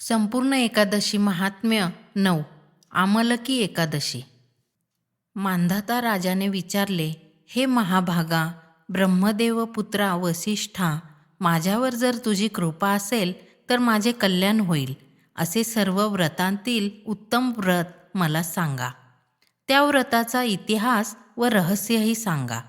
संपूर्ण एकादशी महात्म्य नऊ आमलकी एकादशी. मांधाता राजाने विचारले हे महाभागा ब्रह्मदेव पुत्रा वसिष्ठा माझ्यावर जर तुझी कृपा असेल तर माझे कल्याण होईल. असे सर्व व्रतांतील उत्तम व्रत मला सांगा. त्या व्रताचा इतिहास व रहस्यही सांगा.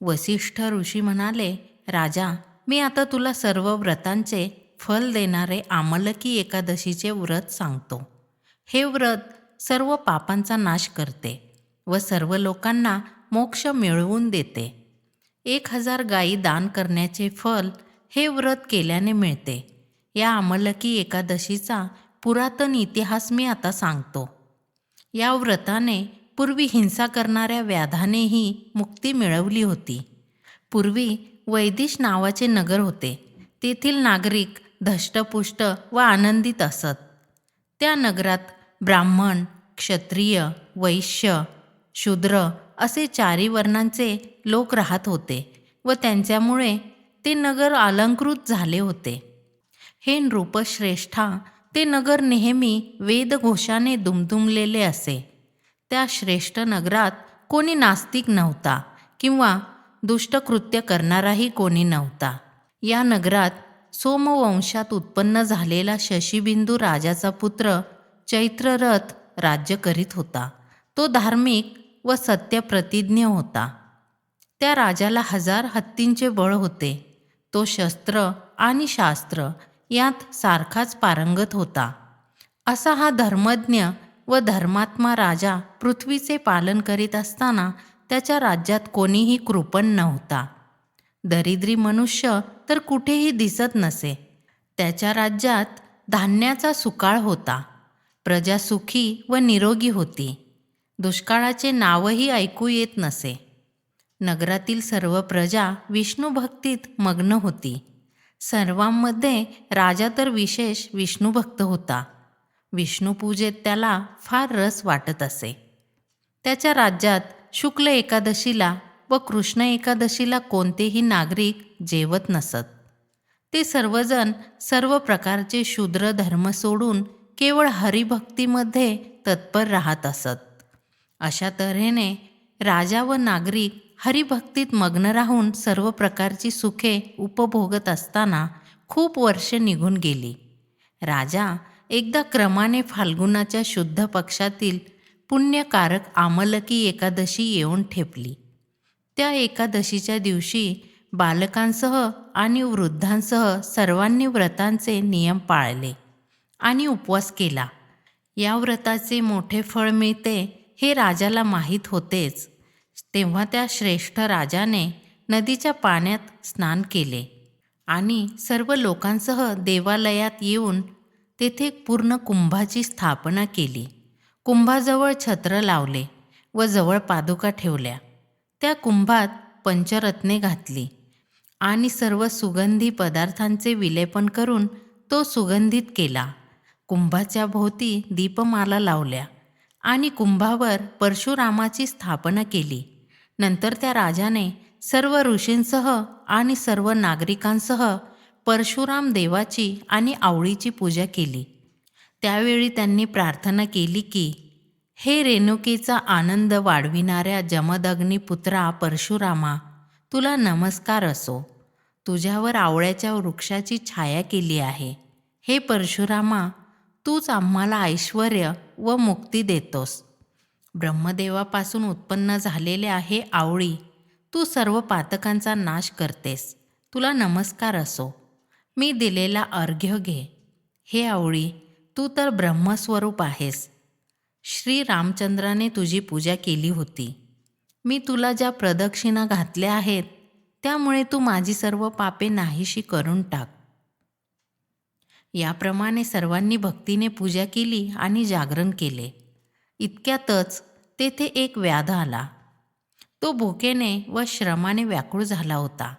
वसिष्ठ ऋषी म्हणाले राजा मी आता तुला सर्व व्रतांचे फल देणारे आमलकी एकादशीचे व्रत सांगतो. हे व्रत सर्व पापांचा नाश करते व सर्व लोकांना मोक्ष मिळवून देते. एक हजार गायी दान करण्याचे फल हे व्रत केल्याने मिळते. या आमलकी एकादशीचा पुरातन इतिहास मी आता सांगतो. या व्रताने पूर्वी हिंसा करणाऱ्या व्याधानेही मुक्ती मिळवली होती. पूर्वी वैदिश नावाचे नगर होते. तेथील नागरिक धष्टपुष्ट व आनंदित असत. त्या नगरात ब्राह्मण क्षत्रिय वैश्य शूद्र असे चारी वर्णांचे लोक राहत होते व त्यांच्यामुळे ते नगर अलंकृत झाले होते. हे नृपश्रेष्ठा ते नगर नेहमी वेदघोषाने दुमदुमलेले असे. त्या श्रेष्ठ नगरात कोणी नास्तिक नव्हता किंवा दुष्टकृत्य करणाराही कोणी नव्हता. या नगरात सोमवंशात उत्पन्न झालेला शशीबिंदू राजाचा पुत्र चैत्ररथ राज्य करीत होता. तो धार्मिक व सत्यप्रतिज्ञ होता. त्या राजाला हजार हत्तींचे बळ होते. तो शस्त्र आणि शास्त्र यात सारखाच पारंगत होता. असा हा धर्मज्ञ व धर्मात्मा राजा पृथ्वीचे पालन करीत असताना त्याच्या राज्यात कोणीही कृपण नव्हता. दरिद्री मनुष्य तर कुठेही दिसत नसे. त्याच्या राज्यात धान्याचा सुकाळ होता. प्रजा सुखी व निरोगी होती. दुष्काळाचे नावही ऐकू येत नसे. नगरातील सर्व प्रजा विष्णुभक्तीत मग्न होती. सर्वांमध्ये राजा तर विशेष विष्णुभक्त होता. विष्णुपूजेत त्याला फार रस वाटत असे. त्याच्या राज्यात शुक्ल एकादशीला व कृष्ण एकादशीला कोणतेही नागरिक जेवत नसत. ते सर्वजण सर्व प्रकारचे शूद्र धर्म सोडून केवळ हरिभक्तीमध्ये तत्पर राहत असत. अशा तऱ्हेने राजा व नागरिक हरिभक्तीत मग्न राहून सर्व प्रकारची सुखे उपभोगत असताना खूप वर्षे निघून गेली. राजा एकदा क्रमाने फाल्गुनाच्या शुद्ध पक्षातील पुण्यकारक आमलकी एकादशी येऊन ठेपली. त्या एकादशीच्या दिवशी बालकांसह आणि वृद्धांसह सर्वांनी व्रतांचे नियम पाळले आणि उपवास केला. या व्रताचे मोठे फळ मिळते हे राजाला माहीत होतेच. तेव्हा त्या श्रेष्ठ राजाने नदीच्या पाण्यात स्नान केले आणि सर्व लोकांसह देवालयात येऊन तेथे पूर्ण कुंभाची स्थापना केली. कुंभाजवळ छत्र लावले व जवळ पादुका ठेवल्या. त्या कुंभात पंचरत्ने घातली. आणि सर्व सुगंधी पदार्थांचे विलेपन करून तो सुगंधित केला. कुंभाच्या भोवती दीपमाला लावल्या आणि कुंभावर परशुरामाची स्थापना केली. नंतर त्या राजाने सर्व ऋषींसह आणि सर्व नागरिकांसह परशुराम देवाची आणि आवळीची पूजा केली. त्यावेळी त्यांनी प्रार्थना केली की हे रेणुकेचा आनंद वाढविणाऱ्या जमदग्नी पुत्रा परशुरामा तुला नमस्कार असो. तुझ्यावर आवळ्याच्या वृक्षाची छाया केली आहे. हे परशुरामा तूच आम्हाला ऐश्वर व मुक्ती देतोस. ब्रह्मदेवापासून उत्पन्न झालेले आहे आवळी. तू सर्व पातकांचा नाश करतेस. तुला नमस्कार असो. मी दिलेला अर्घ्य घे. हे आवळी तू तर ब्रह्मस्वरूप आहेस. श्री रामचंद्राने तुझी पूजा केली होती. मी तुला ज्या प्रदक्षिणा घातल्या आहेत त्यामुळे तू माझी सर्व पापे नाहीशी करून टाक. याप्रमाणे सर्वांनी भक्तीने पूजा केली आणि जागरण केले. इतक्यातच तेथे एक व्याध आला. तो भुकेने व श्रमाने व्याकुळ झाला होता.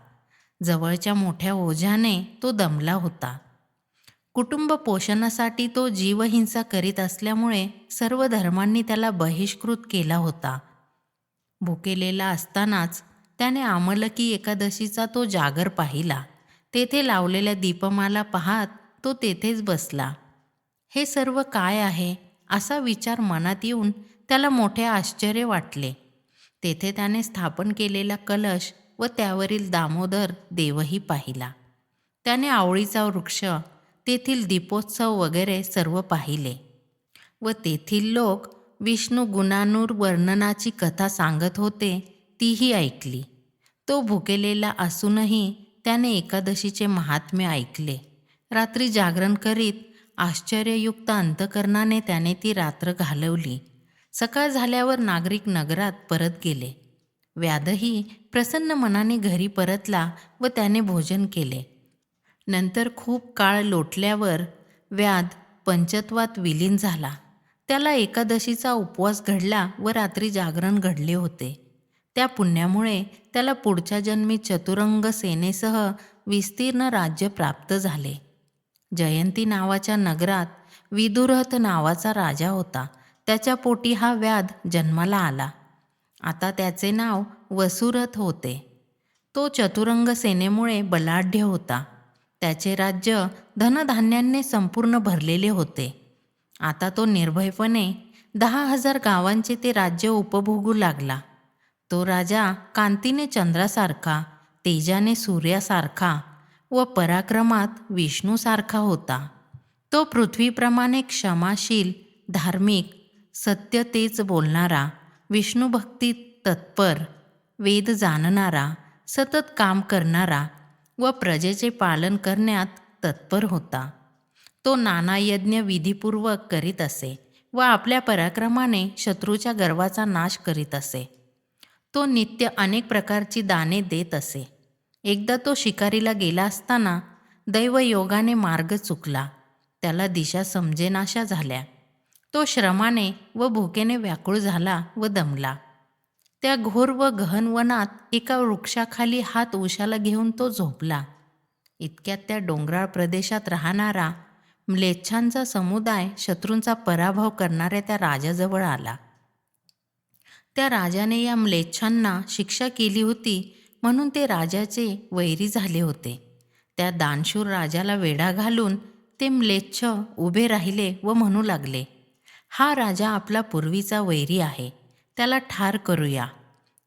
जवळच्या मोठ्या ओझ्याने तो दमला होता. कुटुंब पोषणासाठी तो जीवहिंसा करीत असल्यामुळे सर्व धर्मांनी त्याला बहिष्कृत केला होता. भुकेलेला असतानाच त्याने आमलकी एकादशीचा तो जागर पाहिला. तेथे लावलेल्या दीपमाला पाहात तो तेथेच बसला. हे सर्व काय आहे? असा विचार मनात येऊन त्याला मोठे आश्चर्य वाटले. तेथे त्याने स्थापन केलेला कलश व त्यावरील दामोदर देवही पाहिला. त्याने आवळीचा वृक्ष तेथील दीपोत्सव वगैरे सर्व पाहिले व तेथील लोक विष्णू गुणानूर वर्णनाची कथा सांगत होते तीही ऐकली. तो भुकेलेला असूनही त्याने एकादशीचे महात्म्य ऐकले. रात्री जागरण करीत आश्चर्ययुक्त अंतकरणाने त्याने ती रात्र घालवली. सकाळ झाल्यावर नागरिक नगरात परत गेले. व्याधही प्रसन्न मनाने घरी परतला व त्याने भोजन केले. नंतर खूप काळ लोटल्यावर व्याध पंचत्वात विलीन झाला. त्याला एकादशीचा उपवास घडला व रात्री जागरण घडले होते. त्या पुण्यामुळे त्याला पुढच्या जन्मी चतुरंग सेनेसह विस्तीर्ण राज्य प्राप्त झाले. जयंती नावाच्या नगरात विदुरथ नावाचा राजा होता. त्याच्या पोटी हा व्याध जन्माला आला. आता त्याचे नाव वसुरथ होते. तो चतुरंग सेनेमुळे बलाढ्य होता. त्याचे राज्य धनधान्यांनी संपूर्ण भरलेले होते. आता तो निर्भयपणे दहा हजार गावांचे ते राज्य उपभोगू लागला. तो राजा कांतीने चंद्रासारखा तेजाने सूर्यासारखा व पराक्रमात विष्णूसारखा होता. तो पृथ्वीप्रमाणे क्षमाशील धार्मिक सत्य तेच बोलणारा विष्णूभक्ती तत्पर वेद जाणणारा सतत काम करणारा व प्रजेचे पालन करण्यात तत्पर होता. तो नाना यज्ञ विधीपूर्वक करीत असे व आपल्या पराक्रमाने शत्रूच्या गर्वाचा नाश करीत असे. तो नित्य अनेक प्रकारची दाने देत असे. एकदा तो शिकारीला गेला असताना दैवयोगाने मार्ग चुकला. त्याला दिशा समजेनाशा झाल्या. तो श्रमाने व भुकेने व्याकुळ झाला व दमला. त्या घोर व गहन वनात एका वृक्षाखाली हात उशाला घेऊन तो झोपला. इतक्यात त्या डोंगराळ प्रदेशात राहणारा म्लेच्छांचा समुदाय शत्रूंचा पराभव करणाऱ्या त्या राजाजवळ आला. त्या राजाने या म्लेच्छांना शिक्षा केली होती म्हणून ते राजाचे वैरी झाले होते. त्या दानशूर राजाला वेढा घालून ते म्लेच्छ उभे राहिले व म्हणू लागले हा राजा आपला पूर्वीचा वैरी आहे त्याला ठार करूया.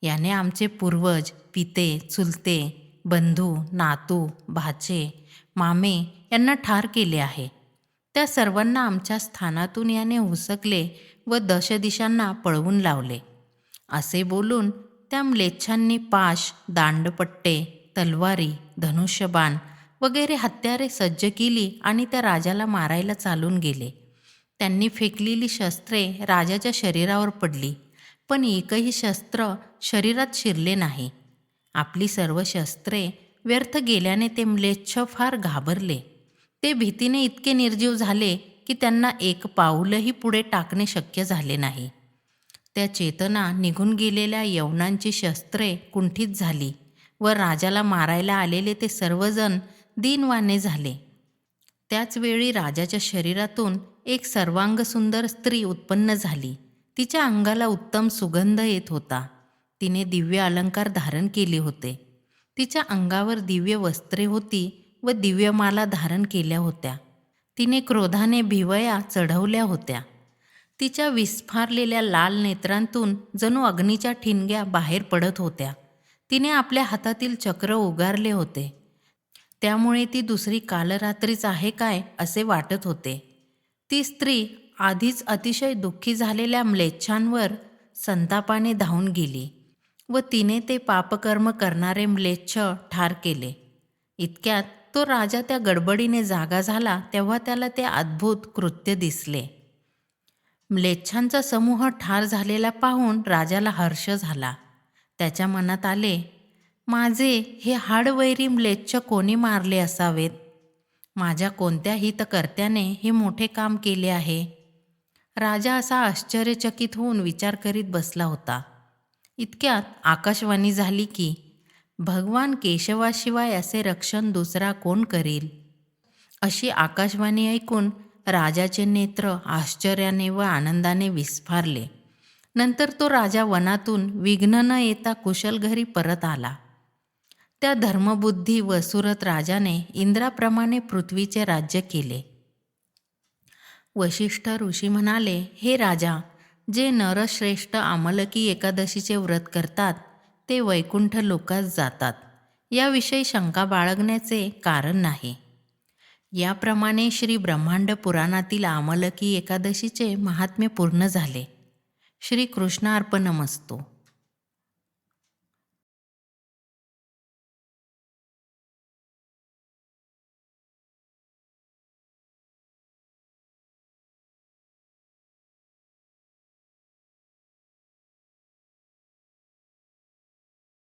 याने आमचे पूर्वज पिते चुलते बंधू नातू भाचे मामे यांना ठार केले आहे. त्या सर्वांना आमच्या स्थानातून याने हुसकले व दशदिशांना पळवून लावले. असे बोलून त्या म्लेच्छांनी पाश दांडपट्टे तलवारी धनुष्यबाण वगैरे हत्यारे सज्ज केली आणि त्या राजाला मारायला चालून गेले. त्यांनी फेकलेली शस्त्रे राजाच्या शरीरावर पडली पण एकही शस्त्र शरीरात शिरले नाही. आपली सर्व शस्त्रे व्यर्थ गेल्याने ते म्लेच्छ फार घाबरले. ते भीतीने इतके निर्जीव झाले की त्यांना एक पाऊलही पुढे टाकणे शक्य झाले नाही. त्या चेतना निघून गेलेल्या यवनांची शस्त्रे कुंठित झाली व राजाला मारायला आलेले ते सर्वजण दिनवाने झाले. त्याचवेळी राजाच्या शरीरातून एक सर्वांगसुंदर स्त्री उत्पन्न झाली. तिच्या अंगाला उत्तम सुगंध येत होता. तिने दिव्य अलंकार धारण केले होते. तिच्या अंगावर दिव्य वस्त्रे होती व दिव्यमाला धारण केल्या होत्या. तिने क्रोधाने भिवया चढवल्या होत्या. तिच्या विस्फारलेल्या लाल नेत्रांतून जणू अग्नीच्या ठिणग्या बाहेर पडत होत्या. तिने आपल्या हातातील चक्र उगारले होते. त्यामुळे ती दुसरी कालरात्रीच आहे काय असे वाटत होते. ती स्त्री आधीच अतिशय दुःखी झालेल्या म्लेच्छांवर संतापाने धावून गेली व तिने ते पापकर्म करणारे म्लेच्छ ठार केले. इतक्यात तो राजा त्या गडबडीने जागा झाला तेव्हा त्याला ते अद्भुत कृत्य दिसले. म्लेच्छांचा समूह ठार झालेला पाहून राजाला हर्ष झाला. त्याच्या मनात आले माझे हे हाडवैरी म्लेच्छ कोणी मारले असावेत? माझ्या कोणत्या हितकर्त्याने हे मोठे काम केले आहे? राजा असा आश्चर्यचकित होऊन विचार करीत बसला होता. इतक्यात आकाशवाणी झाली की भगवान केशवाशिवाय असे रक्षण दुसरा कोण करील? अशी आकाशवाणी ऐकून राजाचे नेत्र आश्चर्याने व आनंदाने विस्फारले. नंतर तो राजा वनातून विघ्न न येता कुशल घरी परत आला. त्या धर्मबुद्धी व सुरत राजाने इंद्राप्रमाणे पृथ्वीचे राज्य केले. वशिष्ठ ऋषी म्हणाले हे राजा जे नरश्रेष्ठ आमलकी एकादशीचे व्रत करतात ते वैकुंठ लोकास जातात. याविषयी शंका बाळगण्याचे कारण नाही. याप्रमाणे श्री ब्रह्मांड पुराणातील आमलकी एकादशीचे महात्म्य पूर्ण झाले. श्री कृष्णार्पणमस्तू